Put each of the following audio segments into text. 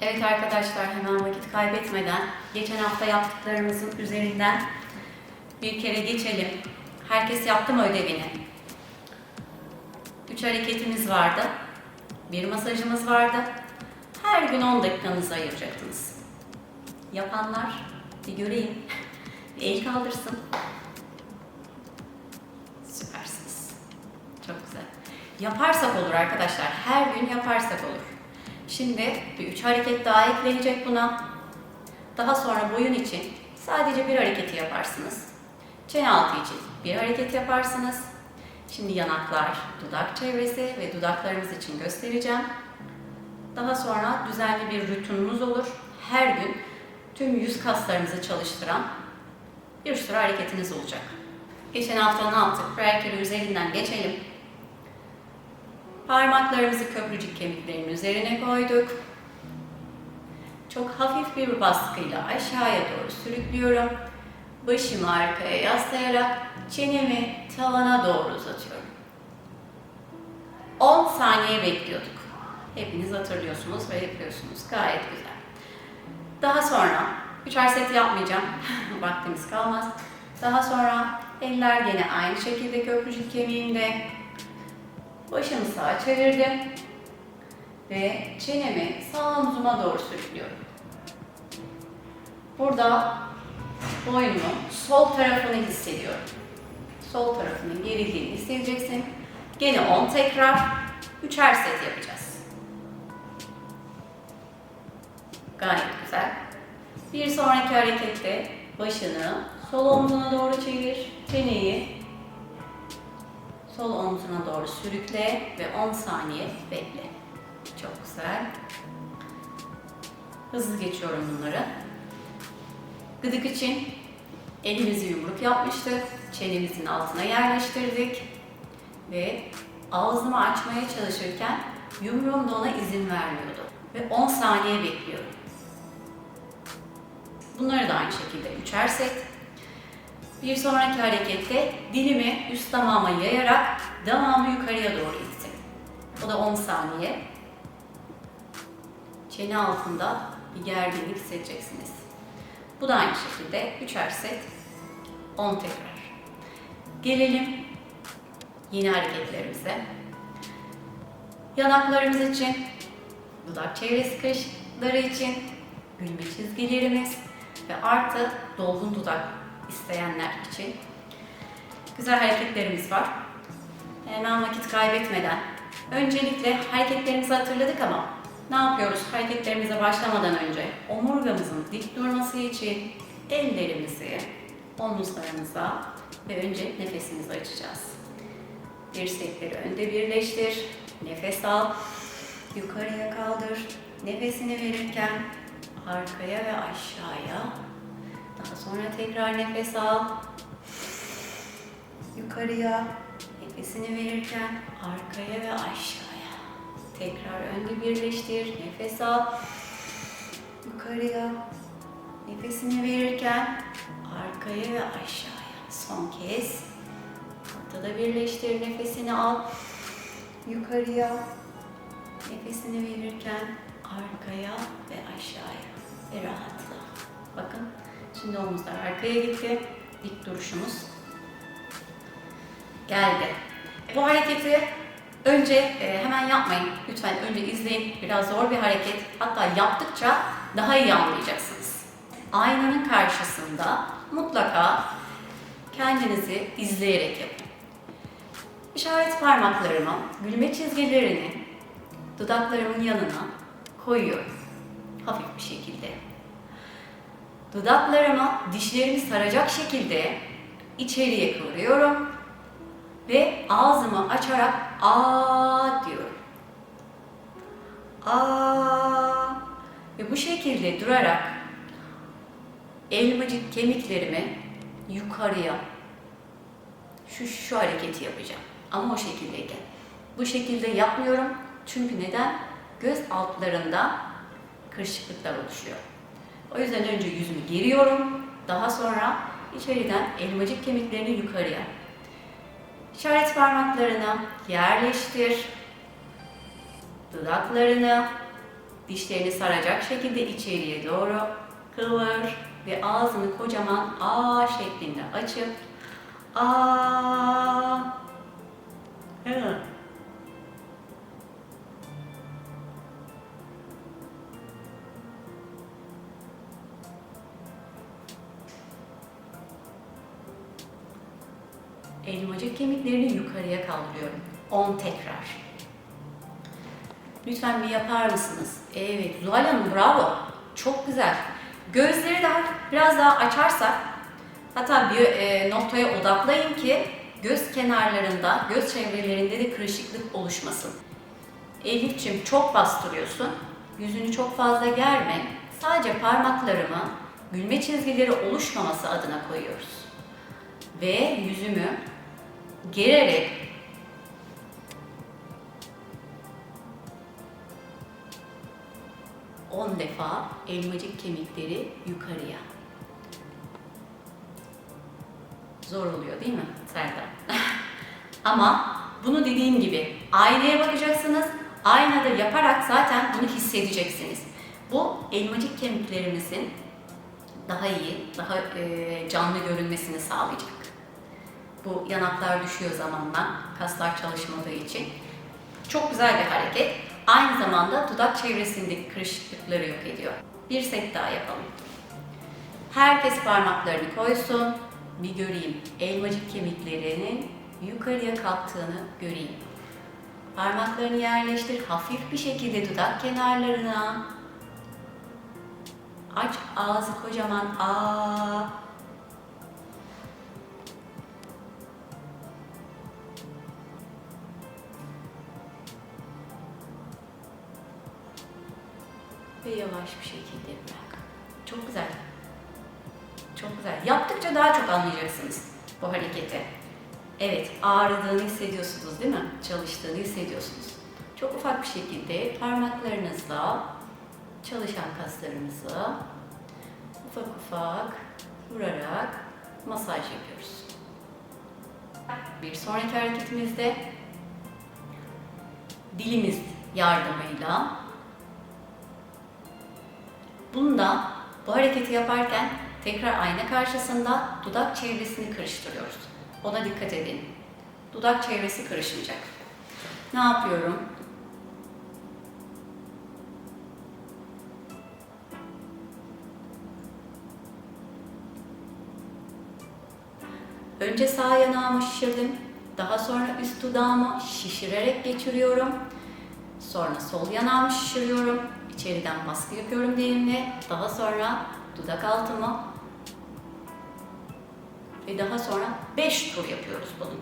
Evet arkadaşlar hemen vakit kaybetmeden geçen hafta yaptıklarımızın üzerinden bir kere geçelim. Herkes yaptı mı ödevini? Üç hareketimiz vardı. Bir masajımız vardı. Her gün 10 dakikanızı ayıracaktınız. Yapanlar bir göreyim. Bir el kaldırsın. Süpersiniz. Çok güzel. Yaparsak olur arkadaşlar. Her gün yaparsak olur. Şimdi bir üç hareket daha eklenecek buna. Daha sonra boyun için sadece bir hareketi yaparsınız. Çene altı için bir hareket yaparsınız. Şimdi yanaklar, dudak çevresi ve dudaklarımız için göstereceğim. Daha sonra düzenli bir rutininiz olur. Her gün tüm yüz kaslarımızı çalıştıran bir sürü hareketiniz olacak. Geçen hafta ne yaptık? Kere üzerinden geçelim. Parmaklarımızı köprücük kemiklerinin üzerine koyduk. Çok hafif bir baskıyla aşağıya doğru sürüklüyorum. Başımı arkaya yaslayarak çenemi tavana doğru uzatıyorum. 10 saniye bekliyorduk. Hepiniz hatırlıyorsunuz ve yapıyorsunuz. Gayet güzel. Daha sonra, üçer set yapmayacağım. Vaktimiz kalmaz. Daha sonra eller gene aynı şekilde köprücük kemiğimde. Başımı sağa çevirdim. Ve çenemi sağ omzuma doğru sürüklüyorum. Burada boynumun sol tarafını hissediyorum. Sol tarafının gerildiğini hissedeceksin. Gene 10 tekrar, üçer set yapacağız. Gayet güzel. Bir sonraki harekette başını sol omzuna doğru çevir. Çeneyi sol omzuna doğru sürükle ve 10 saniye bekle. Çok güzel. Hızlı geçiyorum bunları. Gıdık için elimizi yumruk yapmıştık. Çenemizin altına yerleştirdik. Ve ağzımı açmaya çalışırken yumruğum da ona izin vermiyordu. Ve 10 saniye bekliyorum. Bunları da aynı şekilde üçer set. Bir sonraki harekette dilimi üst damağıma yayarak damağımı yukarıya doğru ittim. O da 10 saniye. Çene altında bir gerginlik hissedeceksiniz. Bu da aynı şekilde üçer set 10 tekrar. Gelelim yeni hareketlerimize. Yanaklarımız için, dudak çevresi kırışıkları için, gülme çizgilerimiz ve artı dolgun dudak isteyenler için güzel hareketlerimiz var. Hemen vakit kaybetmeden öncelikle hareketlerimizi hatırladık ama ne yapıyoruz hareketlerimize başlamadan önce? Omurgamızın dik durması için ellerimizi omuzlarımıza ve önce nefesimizi açacağız. Dirsekleri önde birleştir. Nefes al. Yukarıya kaldır. Nefesini verirken arkaya ve aşağıya. Sonra tekrar nefes al. Yukarıya. Nefesini verirken arkaya ve aşağıya. Tekrar önde birleştir. Nefes al. Yukarıya. Nefesini verirken arkaya ve aşağıya. Son kez. Ortada birleştir. Nefesini al. Yukarıya. Nefesini verirken arkaya ve aşağıya. Ve rahatla. Bakın. Şimdi omuzlar arkaya gitti. Dik duruşumuz geldi. Bu hareketi önce e, hemen yapmayın. Lütfen önce izleyin. Biraz zor bir hareket. Hatta yaptıkça daha iyi anlayacaksınız. Aynanın karşısında mutlaka kendinizi izleyerek yapın. İşaret parmaklarımı, gülme çizgilerini dudaklarımın yanına koyuyorum. Hafif bir şekilde. Dudaklarımı dişlerimi saracak şekilde içeriye kıvırıyorum ve ağzımı açarak aa diyorum. Aa ve bu şekilde durarak elmacık kemiklerimi yukarıya şu şu hareketi yapacağım. Ama o şekildeyken. Bu şekilde yapmıyorum. Çünkü neden? Göz altlarında kırışıklıklar oluşuyor. O yüzden önce yüzümü geriyorum. Daha sonra içeriden elmacık kemiklerini yukarıya. İşaret parmaklarını yerleştir. Dudaklarını Dişlerini saracak şekilde içeriye doğru kıvır ve ağzını kocaman A şeklinde açıp A Evet. Elmacık kemiklerini yukarıya kaldırıyorum. 10 tekrar. Lütfen bir yapar mısınız? Evet, Zuhal Hanım bravo. Çok güzel. Gözleri daha biraz daha açarsak, hatta bir e, noktaya odaklayın ki göz kenarlarında, göz çevrelerinde de kırışıklık oluşmasın. Elif'ciğim çok bastırıyorsun. Yüzünü çok fazla germe. Sadece parmaklarımı gülme çizgileri oluşmaması adına koyuyoruz. Ve yüzümü gererek on defa elmacık kemikleri yukarıya. Zor oluyor değil mi Serdar? Ama bunu dediğim gibi aynaya bakacaksınız. Aynada yaparak zaten bunu hissedeceksiniz. Bu elmacık kemiklerimizin daha iyi, daha canlı görünmesini sağlayacak. Bu yanaklar düşüyor zamanla, kaslar çalışmadığı için. Çok güzel bir hareket. Aynı zamanda dudak çevresindeki kırışıklıkları yok ediyor. Bir set daha yapalım. Herkes parmaklarını koysun. Bir göreyim. Elmacık kemiklerinin yukarıya kalktığını göreyim. Parmaklarını yerleştir. Hafif bir şekilde dudak kenarlarına. Aç ağzı kocaman. Aa. Ve yavaş bir şekilde bırak. Çok güzel. Çok güzel. Yaptıkça daha çok anlayacaksınız bu hareketi. Evet, ağrıdığını hissediyorsunuz değil mi? Çalıştığını hissediyorsunuz. Çok ufak bir şekilde parmaklarınızla çalışan kaslarımızı ufak ufak vurarak masaj yapıyoruz. Bir sonraki hareketimizde dilimiz yardımıyla Bunda bu hareketi yaparken tekrar ayna karşısında dudak çevresini karıştırıyoruz. Ona dikkat edin. Dudak çevresi karışmayacak. Ne yapıyorum? Önce sağ yanağımı şişirdim. Daha sonra üst dudağımı şişirerek geçiriyorum. Sonra sol yanağımı şişiriyorum. İçeriden baskı yapıyorum dilimle. Daha sonra dudak altımı ve daha sonra 5 tur yapıyoruz bunu.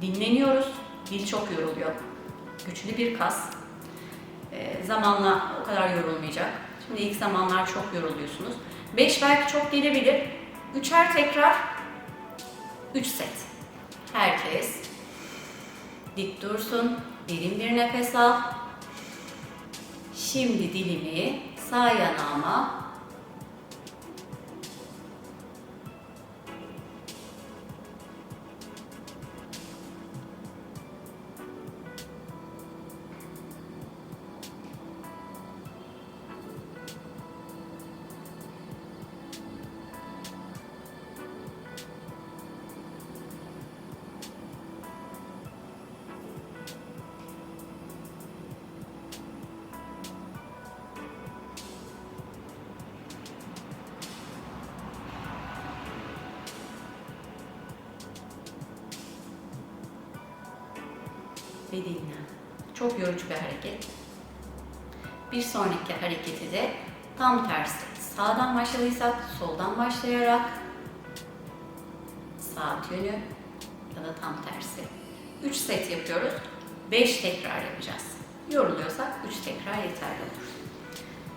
Dinleniyoruz. Dil çok yoruluyor. Güçlü bir kas. Ee, zamanla o kadar yorulmayacak. Şimdi ilk zamanlar çok yoruluyorsunuz. 5 belki çok gelebilir. Üçer tekrar 3 set. Herkes dik dursun. Derin bir nefes al. Şimdi dilimi sağ yanağıma ve. Çok yorucu bir hareket. Bir sonraki hareketi de tam tersi. Sağdan başladıysak soldan başlayarak saat yönü ya da tam tersi. 3 set yapıyoruz. 5 tekrar yapacağız. Yoruluyorsak 3 tekrar yeterli olur.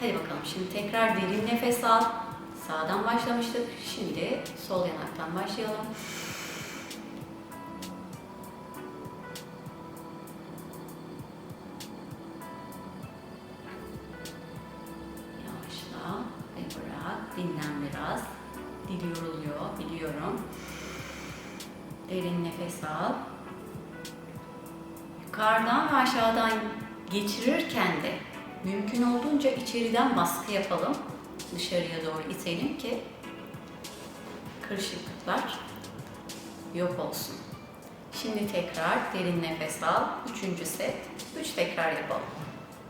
Hadi bakalım şimdi tekrar derin nefes al. Sağdan başlamıştık. Şimdi sol yanaktan başlayalım. Al. Yukarıdan ve aşağıdan geçirirken de mümkün olduğunca içeriden baskı yapalım. Dışarıya doğru itelim ki kırışıklıklar yok olsun. Şimdi tekrar derin nefes al. Üçüncü set. Üç tekrar yapalım.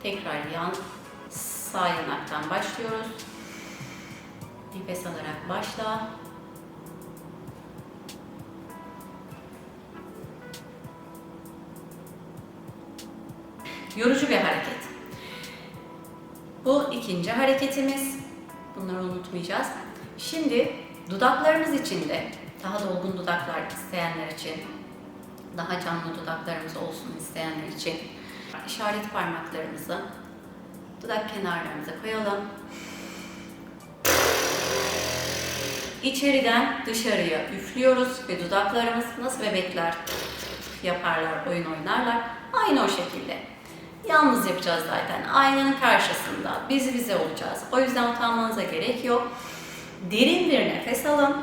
Tekrar yan sağ yanaktan başlıyoruz. Nefes alarak başla. Yorucu bir hareket. Bu ikinci hareketimiz. Bunları unutmayacağız. Şimdi dudaklarımız için de daha dolgun dudaklar isteyenler için, daha canlı dudaklarımız olsun isteyenler için işaret parmaklarımızı dudak kenarlarımıza koyalım. İçeriden dışarıya üflüyoruz ve dudaklarımız nasıl bebekler yaparlar, oyun oynarlar. Aynı o şekilde. Yalnız yapacağız zaten. Aynanın karşısında. Biz bize olacağız. O yüzden utanmanıza gerek yok. Derin bir nefes alın.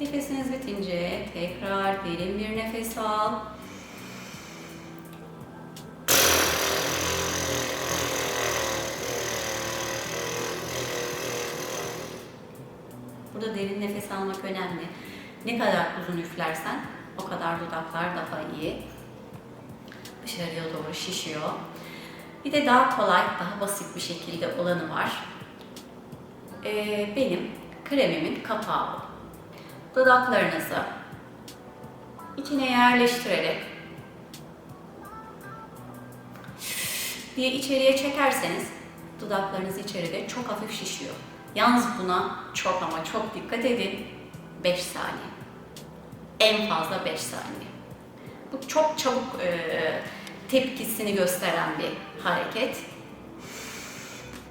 Nefesiniz bitince tekrar derin bir nefes al. Derin nefes almak önemli. Ne kadar uzun üflersen o kadar dudaklar daha iyi. Dışarıya doğru şişiyor. Bir de daha kolay, daha basit bir şekilde olanı var. Ee, benim kremimin kapağı. Dudaklarınızı içine yerleştirerek diye içeriye çekerseniz dudaklarınız içeride çok hafif şişiyor. Yalnız buna çok ama çok dikkat edin. 5 saniye. En fazla 5 saniye. Bu çok çabuk e, tepkisini gösteren bir hareket.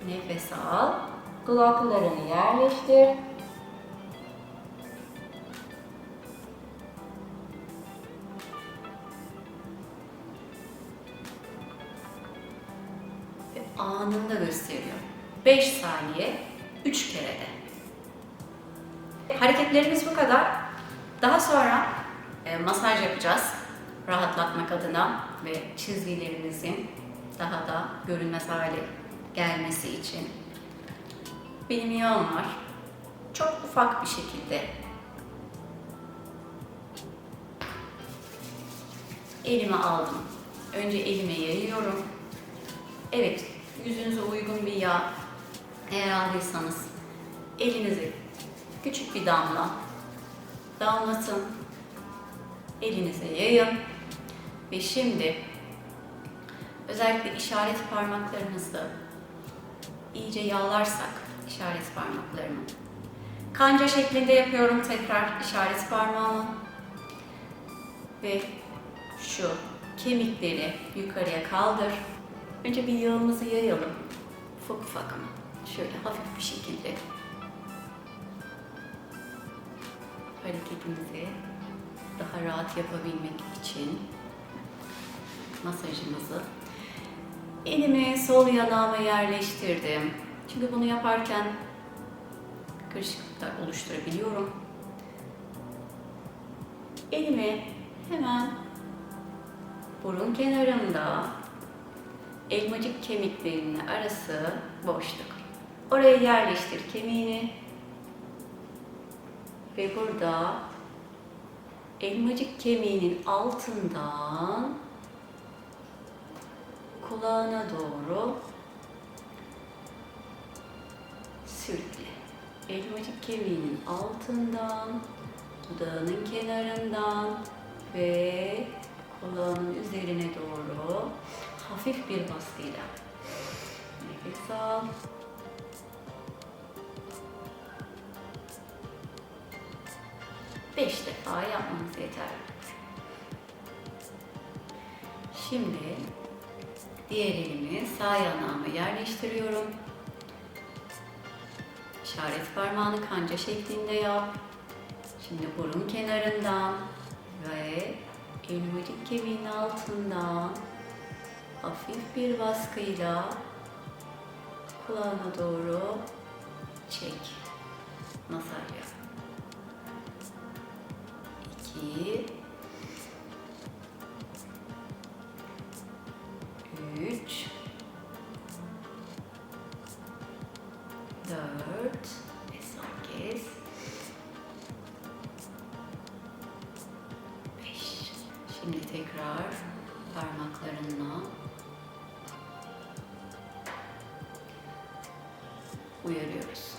Nefes al. Dudaklarını yerleştir. Ve anında gösteriyor. 5 saniye 3 kere de. Hareketlerimiz bu kadar. Daha sonra e, masaj yapacağız. Rahatlatmak adına ve çizgilerimizin daha da görünmez hale gelmesi için. Benim yağım var. Çok ufak bir şekilde elime aldım. Önce elime yayıyorum. Evet, yüzünüze uygun bir yağ eğer aldıysanız elinizi küçük bir damla damlatın. Elinize yayın. Ve şimdi özellikle işaret parmaklarınızı iyice yağlarsak işaret parmaklarımı. Kanca şeklinde yapıyorum tekrar işaret parmağımı. Ve şu kemikleri yukarıya kaldır. Önce bir yağımızı yayalım. Ufak ufak ama. Şöyle hafif bir şekilde. Hareketimizi daha rahat yapabilmek için masajımızı elimi sol yanağıma yerleştirdim. Çünkü bunu yaparken kırışıklıklar oluşturabiliyorum. Elimi hemen burun kenarımda elmacık kemiklerinin arası boşluk. Oraya yerleştir kemiğini ve burada elmacık kemiğinin altından kulağına doğru sürükle. Elmacık kemiğinin altından, dudağının kenarından ve kulağının üzerine doğru hafif bir baskıyla nefes al. Beş defa yapmanız yeterli. Şimdi diğer elimi sağ yanağıma yerleştiriyorum. İşaret parmağını kanca şeklinde yap. Şimdi burun kenarından ve elmacık kemiğin altından hafif bir baskıyla kulağına doğru çek. Masaj yap. İki. Üç. Dört. Ve son kez. Beş. Şimdi tekrar parmaklarınla uyarıyoruz.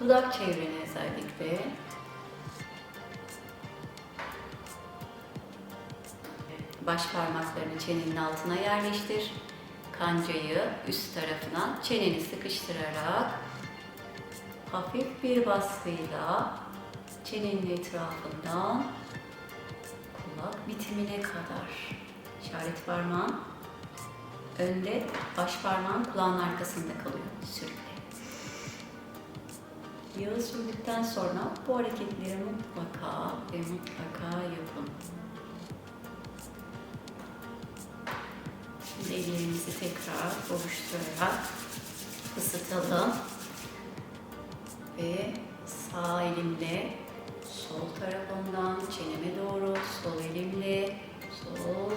Dudak çevreni baş parmaklarını çenenin altına yerleştir. Kancayı üst tarafına çeneni sıkıştırarak hafif bir baskıyla çenenin etrafından kulak bitimine kadar işaret parmağın önde, baş parmağın kulağın arkasında kalıyor. Sürükle. Yağı sürdükten sonra bu hareketleri mutlaka ve mutlaka yapın. Ellerimizi tekrar ovuşturarak ısıtalım. Ve sağ elimle sol tarafından çeneme doğru, sol elimle sol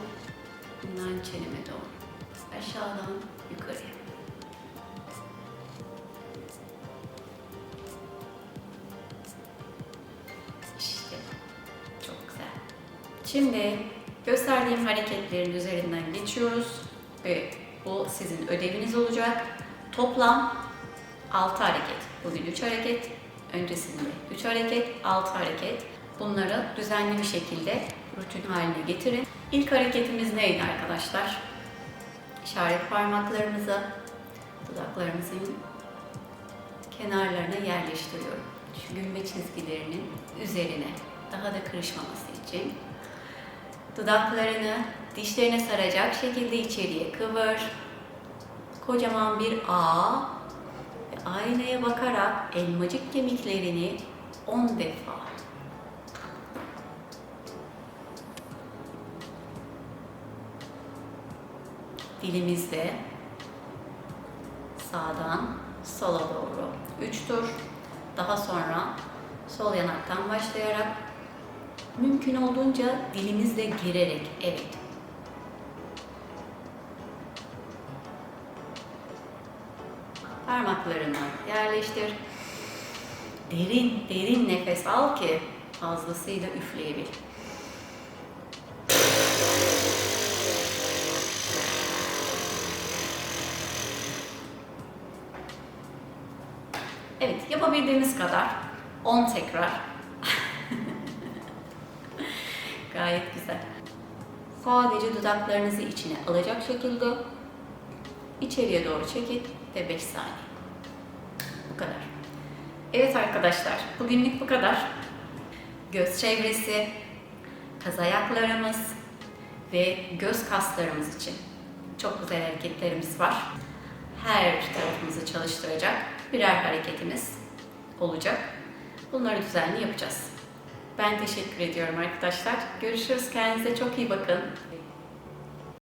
bundan çeneme doğru. Aşağıdan yukarıya. İşte çok güzel. Şimdi gösterdiğim hareketlerin üzerinden geçiyoruz bu sizin ödeviniz olacak. Toplam 6 hareket. Bugün 3 hareket, öncesinde 3 hareket, 6 hareket. Bunları düzenli bir şekilde rutin haline getirin. İlk hareketimiz neydi arkadaşlar? İşaret parmaklarımızı dudaklarımızın kenarlarına yerleştiriyorum. Şu gülme çizgilerinin üzerine daha da kırışmaması için. Dudaklarını dişlerine saracak şekilde içeriye kıvır. Kocaman bir ağ ve aynaya bakarak elmacık kemiklerini 10 defa dilimizde sağdan sola doğru 3 tur. Daha sonra sol yanaktan başlayarak mümkün olduğunca dilimizle girerek evet. Parmaklarını yerleştir. Derin derin nefes al ki fazlasıyla üfleyebil. Evet, yapabildiğimiz kadar 10 tekrar. Gayet güzel. Sadece dudaklarınızı içine alacak şekilde içeriye doğru çekin ve 5 saniye. Bu kadar. Evet arkadaşlar, bugünlük bu kadar. Göz çevresi, kaz ayaklarımız ve göz kaslarımız için çok güzel hareketlerimiz var. Her tarafımızı çalıştıracak birer hareketimiz olacak. Bunları düzenli yapacağız. Ben teşekkür ediyorum arkadaşlar. Görüşürüz. Kendinize çok iyi bakın.